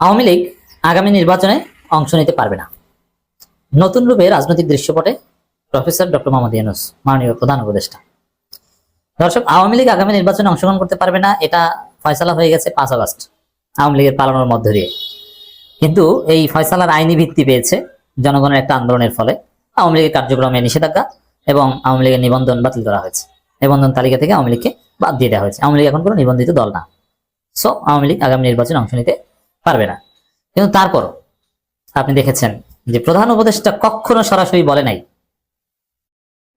আওয়ামী লীগ আগামী নির্বাচনে অংশ নিতে পারবে না। নতুন রূপে রাজনৈতিক দৃশ্যপটে প্রফেসর ডক্টর মোহাম্মদ ইউনুস, মাননীয় প্রধান উপদেষ্টা। দর্শক, আওয়ামী লীগ আগামী নির্বাচনে অংশগ্রহণ করতে পারবে না, এটা ফয়সালা হয়ে গেছে পাঁচ আগস্ট, আওয়ামী লীগের পালানোর মধ্য দিয়ে। কিন্তু এই ফয়সালার আইনি ভিত্তি পেয়েছে জনগণের একটা আন্দোলনের ফলে। আওয়ামী লীগের কার্যক্রমে নিষেধাজ্ঞা এবং আওয়ামী লীগের নিবন্ধন বাতিল করা হয়েছে। নিবন্ধন তালিকা থেকে আওয়ামী লীগকে বাদ দিয়ে দেওয়া হয়েছে। আওয়ামী লীগ এখন কোনো নিবন্ধিত দল না। সো আওয়ামী লীগ আগামী নির্বাচনে অংশ নিতে পারবে না। কিন্তু তারপরও আপনি দেখেছেন যে প্রধান উপদেষ্টা কখনো সরাসরি বলে নাই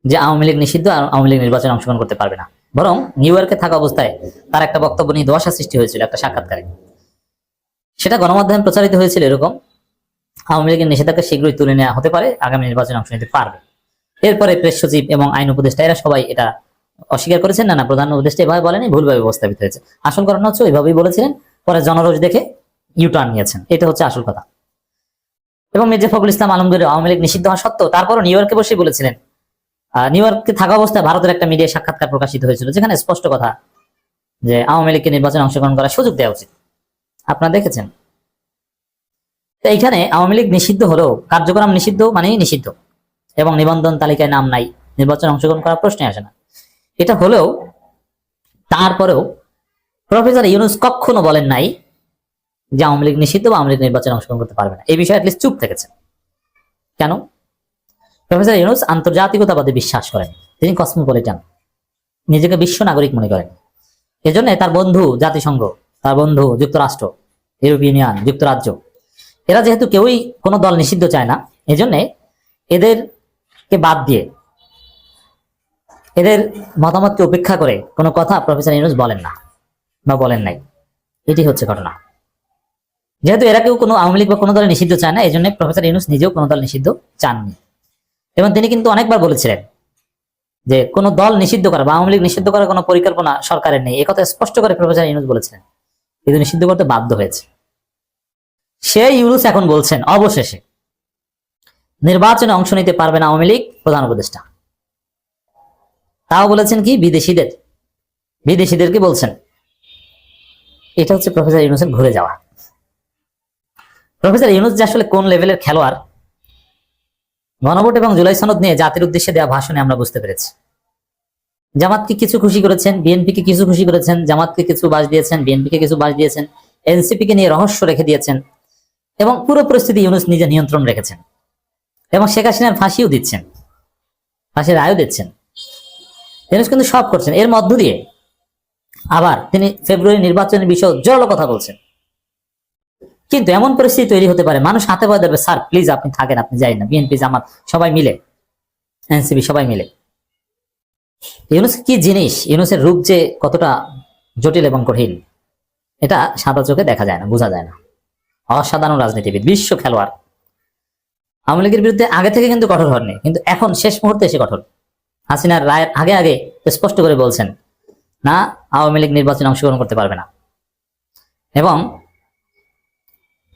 যে আওয়ামী লীগ নিষিদ্ধ আর আওয়ামী লীগ নির্বাচনে অংশগ্রহণ করতে পারবে না। বরং নিউ ইয়র্কে থাকা অবস্থায় তার একটা বক্তব্য নিয়ে দোয়াশা সৃষ্টি হয়েছিল, একটা সাক্ষাৎকারে। সেটা গণমাধ্যমে প্রচারিত হয়েছিল এরকম, আওয়ামী লীগের নিষেধাজ্ঞা শীঘ্রই তুলে নেওয়া হতে পারে, আগামী নির্বাচনে অংশ নিতে পারবে। এরপরে প্রেস সচিব এবং আইন উপদেষ্টা, এরা সবাই এটা অস্বীকার করেছেন। না না, প্রধান উপদেষ্টা এভাবে বলেনি, ভুলভাবে উপস্থাপিত হয়েছে। আসল ঘটনা হচ্ছে ওইভাবেই বলেছিলেন, পরে জনরোষ দেখে ইউটার্ন নিয়েছেন। এটা হচ্ছে আসল কথা। এবং মির্জা ফখরুল ইসলাম আলমগীর আওয়ামী লীগ নিষিদ্ধ হওয়া সত্ত্বেও তারপরও নিউ ইয়র্কে বসে বলেছিলেন নিউ ইয়র্কে থাকা অবস্থায় ভারতের একটা মিডিয়া সাক্ষাৎকার প্রকাশিত হয়েছিল, যেখানে স্পষ্ট কথা যে আওয়ামী লীগকে নির্বাচনে অংশগ্রহণ করার সুযোগ দেওয়া উচিত। আপনারা দেখেছেন? তো এইখানে আওয়ামী লীগ নিষিদ্ধ হলেও কার্যক্রম নিষিদ্ধ মানেই নিষিদ্ধ, এবং নিবন্ধন তালিকায় নাম নাই, নির্বাচনে অংশগ্রহণ করার প্রশ্নই আসে না। এটা হলেও তারপরেও প্রফেসর ইউনুস কখনো বলেন নাই যে আওয়ামী লীগ নিষিদ্ধ বা আওয়ামী লীগ নির্বাচনে অংশগ্রহণ করতে পারবে না। এই বিষয়ে অ্যাটলিস্ট চুপ থেকেছেন কেন? প্রফেসর ইউনুস আন্তর্জাতিকতাবাদে বিশ্বাস করেন। তিনি কসমোপলিটান। নিজেকে বিশ্ব নাগরিক মনে করেন। এজন্য তার বন্ধু জাতিসংঘ, তার বন্ধু যুক্তরাষ্ট্র ইউরোপিয়ান ইউনিয়ন, যুক্তরাজ্য, এরা যেহেতু কেউই কোনো দল নিষিদ্ধ চায় না, এজন্য এদেরকে বাদ দিয়ে, এদের মতামতকে উপেক্ষা করে কোনো কথা প্রফেসর ইউনুস বলেন না বা বলেন নাই। এটি হচ্ছে ঘটনা। যেহেতু এরা কেউ কোনো আওয়ামী লীগ বা কোনো দলে নিষিদ্ধ চায় না এই জন্য প্রফেসর ইউনুস নিজেও কোনো দল নিষিদ্ধ চাননি। এবং তিনি কিন্তু অনেকবার বলেছিলেন যে কোনো দল নিষিদ্ধ করা বা আওয়ামী লীগ নিষিদ্ধ করার কোনো পরিকল্পনা সরকারের নেই। একথা স্পষ্ট করে প্রফেসর ইউনুস বলেছিলেন। কিন্তু নিষিদ্ধ করতে বাধ্য হয়েছে। সেই ইউনুস এখন বলছেন, অবশেষে নির্বাচনে অংশ নিতে পারবে না আওয়ামী লীগ প্রধান উপদেষ্টা। তাও বলেছেন কি? বিদেশিদের। বিদেশিদেরকে বলছেন। এটা হচ্ছে প্রফেসর ইউনুসের ঘুরে যাওয়া। প্রফেসর ইউনুস যে আসলে কোন লেভেলের খেলোয়াড়, গণভোট এবং জুলাই সনদ নিয়ে জাতির উদ্দেশ্যে দেওয়া ভাষণে আমরা বুঝতে পেরেছি। জামাতকে কিছু খুশি করেছেন, বিএনপিকে কিছু খুশি করেছেন, জামাতকে কিছু বাস দিয়েছেন, বিএনপিকে কিছু বাস দিয়েছেন এনসিপি কে নিয়ে রহস্য রেখে দিয়েছেন এবং পুরো পরিস্থিতি ইউনুস নিজে নিয়ন্ত্রণ রেখেছেন। এবং শেখ হাসিনার ফাঁসিও দিচ্ছেন, ফাঁসির রায়ও দিচ্ছেন। ইউনুস কিন্তু সব করছেন। এর মধ্য দিয়ে আবার তিনি ফেব্রুয়ারি নির্বাচনের বিষয়ে জোরালো কথা বলছেন। কিন্তু এমন পরিস্থিতি তৈরি হতে পারে, মানুষ হাতে পায়ে ধরবে, স্যার প্লিজ আপনি থাকেন, আপনি যাই না। বিএনপি জামাত সবাই মিলে এনসিপি সবাই মিলে। ইউনুস কি জিনিস, ইউনুসের রূপ যে কতটা জটিল এবং কঠিন, এটা সাদা চোখে দেখা যায় না, বোঝা যায় না। অসাধারণ রাজনীতিবিদ, বিশ্ব খেলোয়াড়। আওয়ামী লীগের বিরুদ্ধে আগে থেকে কিন্তু কঠোর হননি, কিন্তু এখন শেষ মুহূর্তে এসে কঠোর। হাসিনার রায়ের আগে আগে স্পষ্ট করে বলছেন, না, আওয়ামী লীগ নির্বাচনে অংশগ্রহণ করতে পারবে না। এবং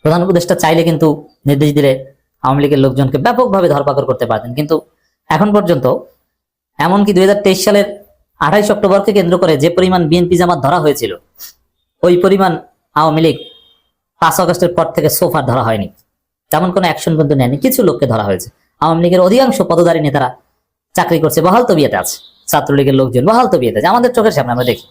প্রধান উপদেষ্টা চাইলে কিন্তু নির্দেশ দিলে আওয়ামী লীগের লোকজনকে ব্যাপকভাবে ধরপাকড় করতে পারতেন। কিন্তু এখন পর্যন্ত এমনকি দুই হাজার তেইশ সালের আঠাইশ অক্টোবরকে কেন্দ্র করে যে পরিমাণ বিএনপি জামাত ধরা হয়েছিল, ওই পরিমাণ আওয়ামী লীগ পাঁচ আগস্টের পর থেকে সোফার ধরা হয়নি। তেমন কোনো অ্যাকশন কিন্তু নেয়নি, কিছু লোককে ধরা হয়েছে। আওয়ামী লীগের অধিকাংশ পদধারী নেতারা চাকরি করছে, বহাল তবিয়াতে আছে। ছাত্রলীগের লোকজন বহাল তবিয়াতে আছে। আমাদের চোখের সামনে আমরা দেখি।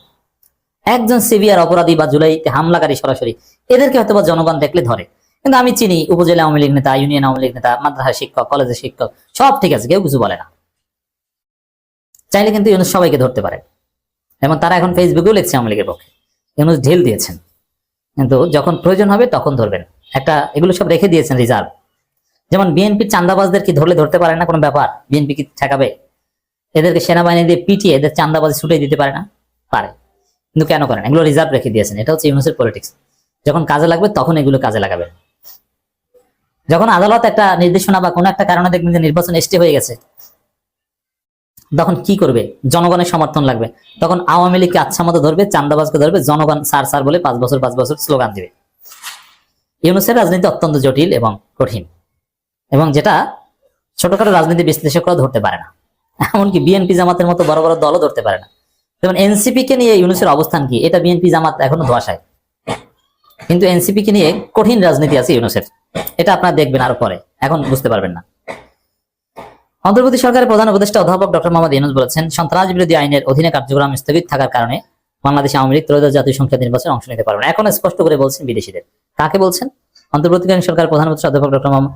একজন সিভিআর অপরাধী বা জুলাইতে হামলাকারী সরাসরি, এদেরকে হয়তো বা জনগণ দেখলে ধরে। কিন্তু আমি চিনি উপজেলা আওয়ামী লীগ নেতা, ইউনিয়ন আওয়ামী লীগ নেতা মাদ্রাসা শিক্ষক, কলেজের শিক্ষক, সব ঠিক আছে, কেউ কিছু বলে না। চাইলে কিন্তু ইউনুস সবাইকে ধরতে পারে। এবং তারা এখন ফেসবুকেও লিখছে আওয়ামী লীগের পক্ষে। ইউনুস ঢিল দিয়েছেন। কিন্তু যখন প্রয়োজন হবে তখন ধরবেন। একটা, এগুলো সব রেখে দিয়েছেন রিজার্ভ। যেমন বিএনপির চান্দাবাজদের কি ধরলে ধরতে পারে না কোনো ব্যাপার? বিএনপি কি ঠেকাবে? এদেরকে সেনাবাহিনী দিয়ে পিটিয়ে এদের চান্দাবাজি ছুটে দিতে পারে না? পারে। কিন্তু কেন করেন? এগুলো রিজার্ভ রেখে দিয়েছেন। এটা হচ্ছে ইউনুসের পলিটিক্স যখন কাজে লাগবে, তখন এগুলো কাজে লাগাবেন। যখন আদালত একটা নির্দেশনা বা কোনো একটা কারণে দেখবেন যে নির্বাচন এসটি হয়ে গেছে, তখন কি করবে? জনগণের সমর্থন লাগবে। তখন আওয়ামী লীগকে আচ্ছা মতো ধরবে, চান্দাবাজকে ধরবে, জনগণ সার সার বলে পাঁচ বছর পাঁচ বছর স্লোগান দিবে। ইউনুসের রাজনীতি অত্যন্ত জটিল এবং কঠিন। এবং যেটা ছোটখাটো রাজনীতি বিশ্লেষকরাও ধরতে পারে না। এমনকি বিএনপি জামাতের মতো বড় বড় দলও ধরতে পারে না। যেমন এনসিপি কে নিয়ে ইউনুসের অবস্থান কি? এটা বিএনপি জামাত এখনও ধোয়াশায়। কিন্তু এনসিপি কে নিয়ে কঠিন রাজনীতি আছে ইউনুসের। এটা আপনারা দেখবেন আরও পরে। এখন বুঝতে পারবেন না। অন্তর্বর্তী সরকারের প্রধান উপদেষ্টা অধ্যাপক ডক্টর মোহাম্মদ ইউনুস বলেছেন সন্ত্রাস বিরোধী আইনের অধীনে কার্যক্রম স্থগিত থাকার কারণে বাংলাদেশ আওয়ামী লীগ ত্রয়োদশ জাতীয় সংসদ নির্বাচনে অংশ নিতে পারবে না। এখন স্পষ্ট করে বলছেন বিদেশিদের। কাকে বলছেন? অন্তর্বর্তীকালীন সরকার প্রধান উপদেষ্টা অধ্যাপক ডক্টর মোহাম্মদ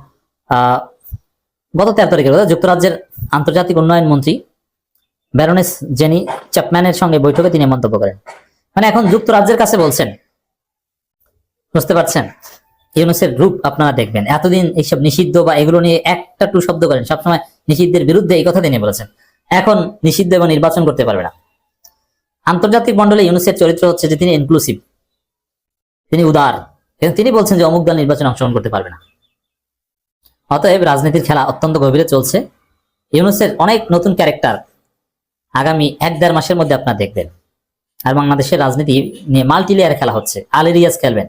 আহ, গত তেরো তারিখের কথা যুক্তরাজ্যের আন্তর্জাতিক উন্নয়ন মন্ত্রী ব্যারোনেস জেনি চ্যাপম্যানের সঙ্গে বৈঠকে তিনি মন্তব্য করেন। মানে এখন যুক্তরাজ্যের কাছে বলছেন, বুঝতে পারছেন? ইউনুসের গ্রুপ আপনারা দেখবেন, এতদিন এইসব নিষিদ্ধ বা এগুলো নিয়ে একটা টু শব্দ করেন, সবসময় নিষিদ্ধের বিরুদ্ধে এই কথা তিনি বলেছেন। এখন নিষিদ্ধ এবং নির্বাচন করতে পারবে না। আন্তর্জাতিক মন্ডলে ইউনুসের চরিত্র হচ্ছে যে তিনি ইনক্লুসিভ তিনি উদার কিন্তু তিনি বলছেন যে অমুক দল নির্বাচনে অংশগ্রহণ করতে পারবে না। অতএব রাজনীতির খেলা অত্যন্ত গভীরে চলছে। ইউনুসের অনেক নতুন ক্যারেক্টার আগামী এক দেড় মাসের মধ্যে আপনারা দেখবেন। আর বাংলাদেশের রাজনীতি নিয়ে মাল্টি লেয়ার খেলা হচ্ছে। আলিরিয়াস খেলবেন।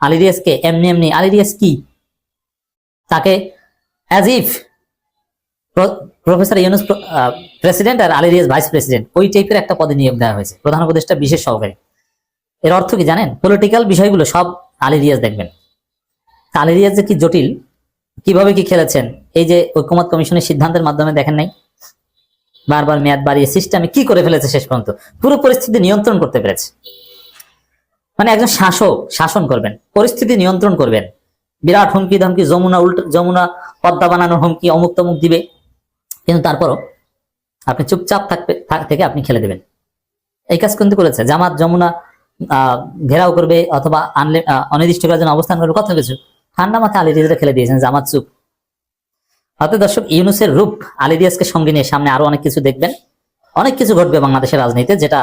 আলিরিয়াসকে এমনি এমনি, আলিরিয়াস কি? তাকে as if professor Yunus president R আলিরিয়াস vice president ওই টাইপের একটা পদে নিয়োগ দেওয়া হয়েছে। প্রধান উপদেষ্টা, বিশেষ সহকারী। এর অর্থ কি জানেন? পলিটিক্যাল বিষয়গুলো সব আলিরিয়াস দেখবেন। আলিরিয়াস যে কি জটিল, কীভাবে কি খেলেছেন? এই যে ঐক্যমত কমিশনের সিদ্ধান্তের মাধ্যমে দেখেন নাই? বারবার মেয়াদ বাড়িয়ে সিস্টেমে কি করে ফেলেছে শেষ পর্যন্ত? পুরো পরিস্থিতি নিয়ন্ত্রণ করতে পেরেছে। মানে একজন শাসক শাসন করবেন, পরিস্থিতি নিয়ন্ত্রণ করবেন। বিরাট হুমকি, ধমকি, যমুনা উল্টো, যমুনা পদ্মা বানানোর হুমকি, অমুক তমুক দিবে। কিন্তু তারপরও আপনি চুপচাপ থাকবে, থাক- আপনি খেলে দেবেন। এই কাজ কিন্তু করেছে। জামাত, যমুনা ঘেরাও করবে অথবা আনলে অনির্দিষ্টকালের জন্য অবস্থান করবে, কত কিছু। ঠান্ডা মাথায় আলী খেলে দিয়েছেন জামাত চুপ। অতএব দর্শক ইউনুসের রূপ আলী রিয়াজকে সঙ্গে নিয়ে সামনে আরও অনেক কিছু দেখবেন। অনেক কিছু ঘটবে বাংলাদেশের রাজনীতিতে যেটা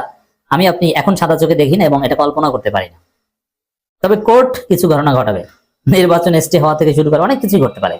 আমি আপনি এখন সাদা চোখে দেখি না এবং এটা কল্পনা করতে পারি না। তবে কোর্ট কিছু ঘটনা ঘটাবে। নির্বাচন এসটি হওয়া থেকে শুরু করে অনেক কিছু ঘটতে পারে।